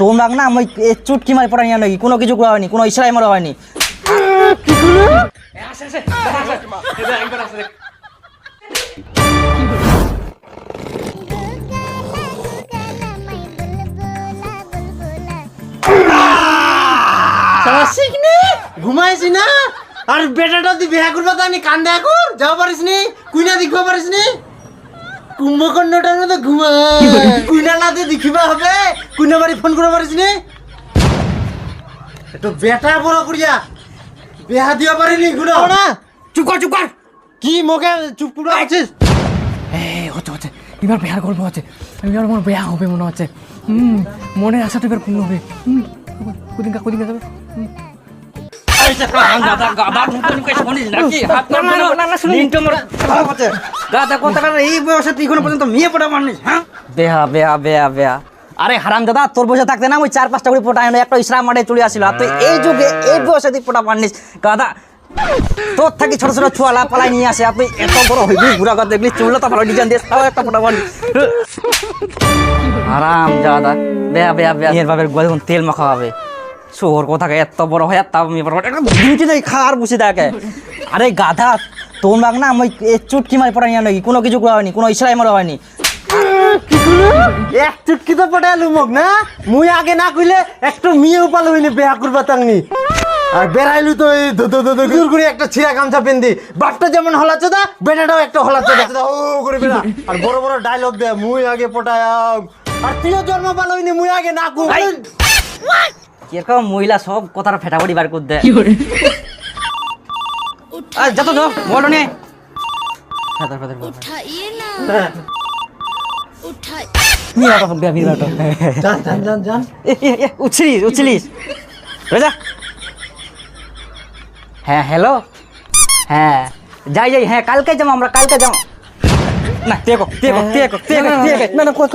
তোমরা না আমি চুটকি মারি পড়া নিয়ে নাকি কোনো কিছু করা হয়নি, কোনো ইশারাই মারা হয়নি। ঘুমাইছি না? আর বেটাটা তুই বিয়া করবা তো কান্দে এখন? যাও পারিস নি? কুইনা দেখিবা পারিস নি? কুম্ভকর্ণটার মতো ঘুমা কুইনা না দেখিবা হবে। কুইনা বাড়ি ফোন করে পারিস নি। একটু বেটা বড় করিয়া। বিয়া দিয়া পারিনি গুলো না চুপ কর চুপ কর। কি মুখে চুপ করে আছিস? হচ্ছে হচ্ছে। এবার বেয়ার গল্প হচ্ছে। এবার মনে বেয়া হবে মনে হচ্ছে। হুম মনের আশাটা এবার পূর্ণ হবে। হুম কুদিনকা যাবে। গাদা কথাটা এই বয়সে তুই এখনও পর্যন্ত মেয়ে পড়া মানিস হ্যাঁ? বেহা বেহা বেহা বেহা আরে হারাম দাদা তোর বসে থাকতে না ওই চার পাঁচটা করে পোটা একটা ইসলাম মাঠে চলে আসছিল আর তুই এই যুগে এই বয়সে তুই পোটা মানিস গাদা তোর থাকি ছোট ছোট ছুয়ালা পালাই নিয়ে আসে তুই এত বড় হইবি ঘুরা কথা দেখলি চুলটা তো ভালো ডিজাইন দিয়ে তাও একটা পোটা মানিস আরাম দাদা বেয়া বেয়া বেয়া। এর বাবের গোয়া তেল মাখা হবে। শোর কোথাকে এত বড় হয় বিউটি দেয় খার বসে দেখে আরে গাধা তোর তোমরা না আমি এ চুটকি মারি পড়া নিয়ে নাকি কোনো কিছু করা হয়নি কোনো ইশারাই মারা হয়নি। এক চুটকি তো পটাইলু মোক না? মুই আগে না কইলে একটু মেয়ে উপাল হইনি বিয়া করবা তাংনি। আর বেড়াইলু তো এই ধুতো ধুতো দূর করে একটা ছিঁড়া গামছা পেন্দি। বাটটা যেমন হলাচ্ছে দা বেটাটাও একটা হলাচ্ছে দা ও করে বেড়া আর বড় বড় ডায়লগ দে মুই আগে পটায়াম। আর তুইও জন্ম পাল হইনি মুই আগে না কু ভাই। কীরকম মহিলা সব কথার ফেটাফাটি বার করে যত বলো হ্যাঁ হ্যালো হ্যাঁ যাই যাই হ্যাঁ কালকে যাব আমরা কালকে যাব না তেকো তেকো তেকো তেকো তেকো না না কই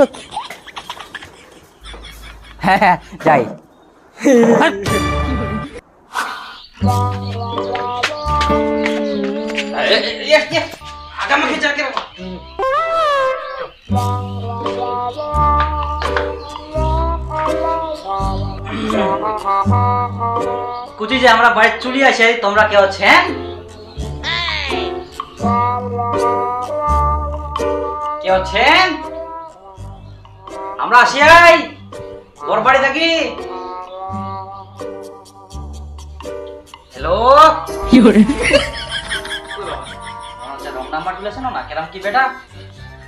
হ্যাঁ হ্যাঁ যাই কুচি যে আমরা বাড়ি চলে আসি তোমরা কেউ আছেন কেউ আছেন আমরা আসি আই তোর বাড়ি থাকি রং নাম্বার তুলেছে না কেরাম কি বেটা?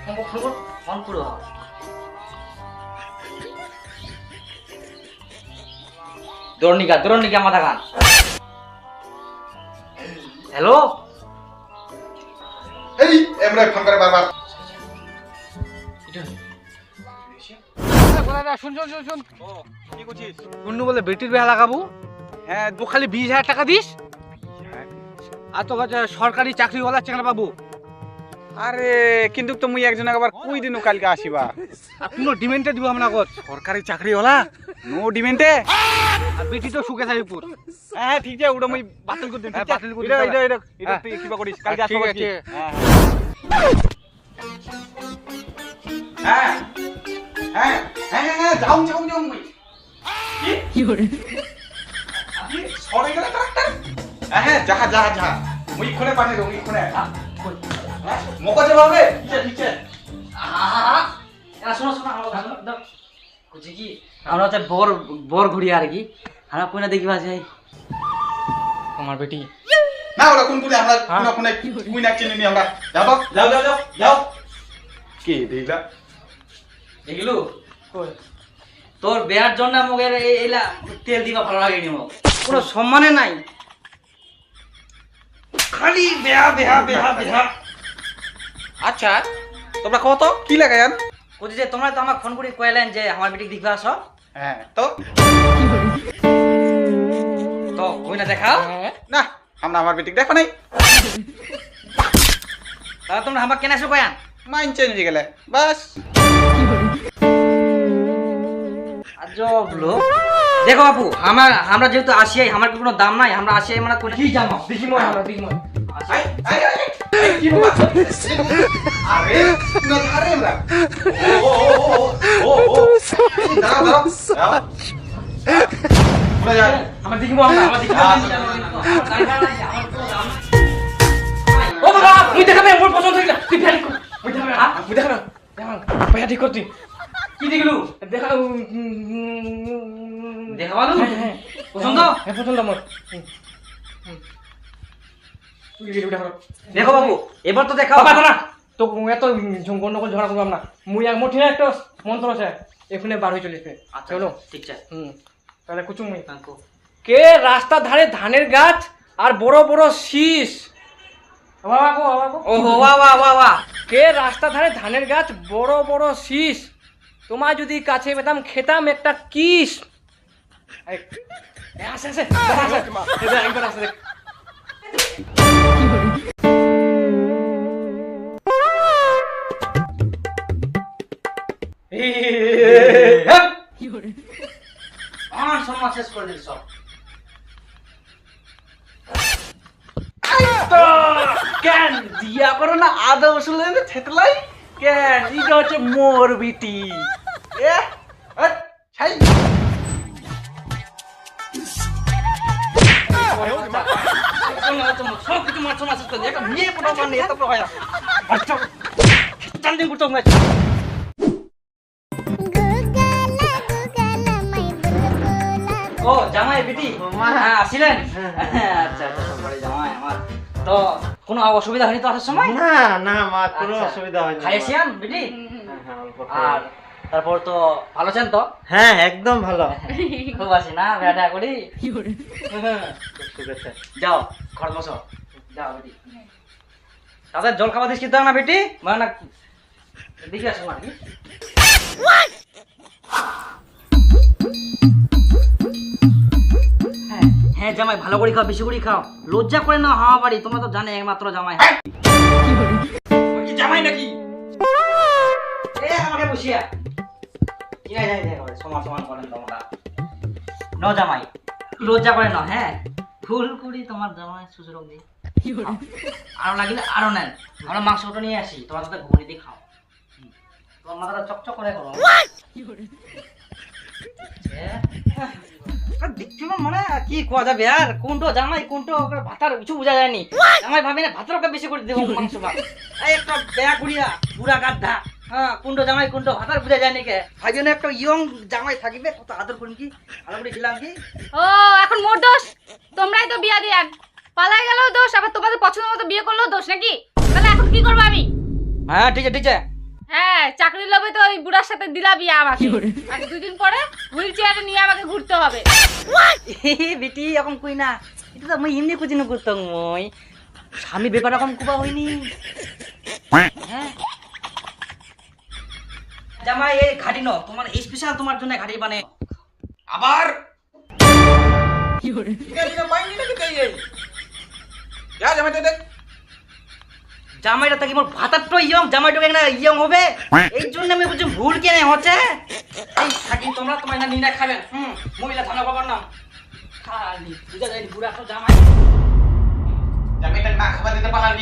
ফোন কর, ফোন কর, ফোন করো। দৌড়নিকা দৌড়নিকা মাথা গান হ্যালো? এই এমরা ফোন করে বারবার। শুন শুন শুন শুন। কি করছিস? বলে বেটির বেহা লাগাবো হ্যাঁ তো খালি বিশ হাজার টাকা দিস। আর তো সরকারি চাকরিওয়ালা চেংড়া পাবো আরে কিন্তু তো মুই একজন একবার কই দিনু কালকে আসিবা? আর কোনো ডিমেন্টে দিব আমরা কত সরকারি চাকরিওয়ালা? নো ডিমেন্টে? আর বেটি তো সুখে থাকি পুর। হ্যাঁ ঠিক আছে ওটা মুই বাতিল করে দিন হ্যাঁ, বাতিল করে দিন, এটা এটা এটা হ্যাঁ। তুই কিবা করিস কালকে ঠিক আসবা আছে। হ্যাঁ হ্যাঁ। হ্যাঁ হ্যাঁ হ্যাঁ যাও যাও যাও মুই। কি আপনি সরে গেলে কারেক্টার হ্যাঁ হ্যাঁ যাহা যাহা যাহা। মুই খুলে পাঠিয়ে দেবো হ্যাঁ মকজে পাবে নিচে নিচে। শোনো শোনো দাও। কি? আমরা হচ্ছে বর বর ঘুরি আর কি। আমরা কোনে দেখিবা যাই? আমার বেটি। না ওরা কোন তুলে আমরা কোন কোন কুই না চিনি নি আমরা। যাও তো, যাও যাও যাও যাও। কে দেখলা? দেখিলু তোর বেয়ার জন্য আমাকে এইলা তেল দিবা ভালো লাগেনি মোক কোনো সম্মানে নাই। খালি বেহা বেহা বেহা বেহা। আচ্ছা তোমরা কত কি লাগায়ান বলছি যে তোমরা তো আমাকে ফোন করে কইলেন যে আমার বেটিক দেখবা আসো। হ্যাঁ। তো? তো কই না দেখাও না আমরা আমার বেটিক দেখো নাই। তাহলে তোমরা আমাকে কেন আসো কয়ান? মাইন্ড চেঞ্জ হয়ে গেলে বাস। আজব লোক। দেখো বাপু আমার আমরা যেহেতু আসিয়াই আমার কি কোনো দাম নাই? আমরা আসিয়াই মানে কোন কি জানো? দেখি ময় আমরা দেখি ময়। আই আই আই, আই কি বাবা আরে না আরে না। ও ও ও ও ও ও দাঁড়াও দাঁড়াও দাঁড়াও। ঘুরে যাও আমার দিকে আমার দিকে ও বাবা মুই দেখাবে মোর পছন্দ হইলা। তুই ফেল মুই দেখাবে মুই দেখাবে ভাইয়া ঠিক করছি কি দেখলু? দেখা দেখাবালু পছন্দ? হ্যাঁ পছন্দ আমার। গেলি উঠে করো দেখো বাবু এবার তো দেখাও। বাবা না তো এত গন্ডগোল ঝগড়া করলাম না। মুই এক মোটির একটা মন্ত্র আছে এখানে বার হয়ে চলেছে আচ্ছা চলো। ঠিক আছে। হুম। তাহলে কুচুম মুই। কে। রাস্তার ধারে ধানের গাছ আর বড় বড় শীষ? কে রাস্তার ধারে ধানের গাছ বড় বড় শীষ? তোমার যদি কাছে পেতাম খেতাম একটা কিস। আসে আসে একবার আসে আমার সম্মান শেষ করে দিল সব কেন দিয়া করো না? আদা বসলে থেতলাই? কেন? এটা হচ্ছে মোর বিটি। এ এ, ছাই। সব কিছু মাছ মাছ শেষ করে দিল একটা মেয়ে পড়া এত বড় হয়। না। আচ্ছা চাল দিন করতে হবে ও জামাই বেটি হ্যাঁ আসিলেন আচ্ছা আচ্ছা জামাই আমার। তো কোনো অসুবিধা হয়নি তো আসার সময়? না না মা কোনো আচ্ছা। অসুবিধা হয়নি। খাইয়েছিয়ান বেটি? হ্যাঁ, হ্যাঁ, আর। তারপর তো ভালো আছেন তো? হ্যাঁ একদম ভালো। খুব আছি না বেটা করি। যাও ঘর বসো। যাও বেটি। তাদের জল খাবার দিস কিন্তু না বেটি? মানে না দেখে আসো আর কি হ্যাঁ, হ্যাঁ জামাই ভালো করে খাও বেশি করে খাও। লজ্জা করে না হাওয়া বাড়ি তোমরা তো জানে একমাত্র জামাই। জামাই নাকি? আমাকে বসিয়া। কি নাই জানি সমান সমান করেন তোমরা। ন জামাই। লজ্জা করে না হ্যাঁ? ফুল করি তোমার জামাই শ্বশুর দি আরও লাগিলে আরও নেন। আমরা মাংসটা নিয়ে আসি তোমার সাথে ঘুগনি দিয়ে খাও। তোমার মাথাটা চকচক করে করো। মানে কি কোয়া যাবে? আর কোনটো জামাই কোনটো ভাতার কিছু বোঝা যায়নি। জামাই ভাবি না ভাতার ওকে বেশি করে দেবো মাংস ভাত। এই একটা বেয়া কুড়িয়া বুড়া গাদ্ধা হ্যাঁ কোনটো জামাই কোনটো ভাতার বোঝা যায়নি কে ভাবি না একটা ইয়ং জামাই থাকিবে কত আদর করিম কি? আদর করে দিলাম কি? ও এখন মোর দোষ? তোমরাই তো বিয়া দিয়ান পালাই গেলেও দোষ আবার তোমাদের পছন্দ মতো বিয়ে করলেও দোষ নাকি? তাহলে এখন কি করব আমি? হ্যাঁ ঠিক আছে ঠিক আছে। হ্যাঁ চাকরির লোভে তো ওই বুড়ার সাথে দিলা বিয়া আমাকে। আর দুদিন পরে হুইল চেয়ারে নিয়ে আমাকে ঘুরতে হবে। বেটি এখন কই না? এটা তো মই এমনি কুচিন করতাম মই। স্বামী ব্যাপার এখন কুবা হয়নি। হ্যাঁ জামাই এই ঘাটি ন তোমার স্পেশাল তোমার জন্য ঘাটি মানে আবার? কি হয়েছে মাইনি নাকি তাই এই যা জামাই দেখ জামাইটা থাকি মোর ভাতারটা ইয়ং জামাইটা একটা ইয়ং হবে? এই জন্য আমি বুঝছি ভুল কেন হচ্ছে? এই থাকি তোমরা তোমার না নিনা খাবেন। হুম মহিলা থানা বাবার নাম। খালি বুঝা যায় বুড়া তো জামাই। জামাইটা না খাবার দিতে পারলাম